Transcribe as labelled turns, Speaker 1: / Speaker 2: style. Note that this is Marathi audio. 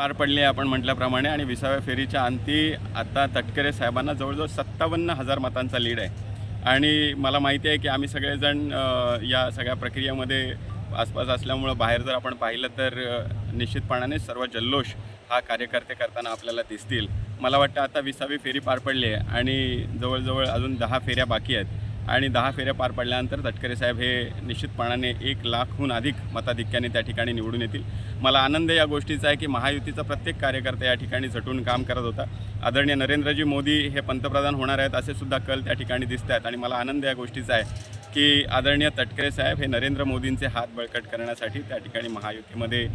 Speaker 1: पार पडली आहे आपण म्हटल्याप्रमाणे. आणि विसाव्या फेरीच्या अंती आता तटकरे साहेबांना जवळजवळ सत्तावन्न हजार मतांचा लीड आहे. आणि मला माहिती आहे की आम्ही सगळेजण या सगळ्या प्रक्रियेमध्ये आसपास असल्यामुळं बाहेर जर आपण पाहिलं तर निश्चितपणाने सर्व जल्लोष हा कार्यकर्ते करताना आपल्याला दिसतील. मला वाटतं आता विसावी फेरी पार पडली आहे आणि जवळजवळ अजून दहा फेऱ्या बाकी आहेत. आणि दहा फेऱ्या पार पडल्यानंतर तटकरे साहेब हे निश्चितपणाने एक लाखहून अधिक मताधिक्याने त्या ठिकाणी निवडून येतील. मला आनंद या गोष्टीचा आहे की महायुतीचा प्रत्येक कार्यकर्ता या ठिकाणी झटून काम करत होता. आदरणीय नरेंद्रजी मोदी हे पंतप्रधान होणार आहेत असे सुद्धा कल त्या ठिकाणी दिसत आहेत आणि मला आनंद या गोष्टीचा आहे की आदरणीय तटकरे साहेब हे नरेंद्र मोदींचे हात बळकट करण्यासाठी त्या ठिकाणी महायुतीमध्ये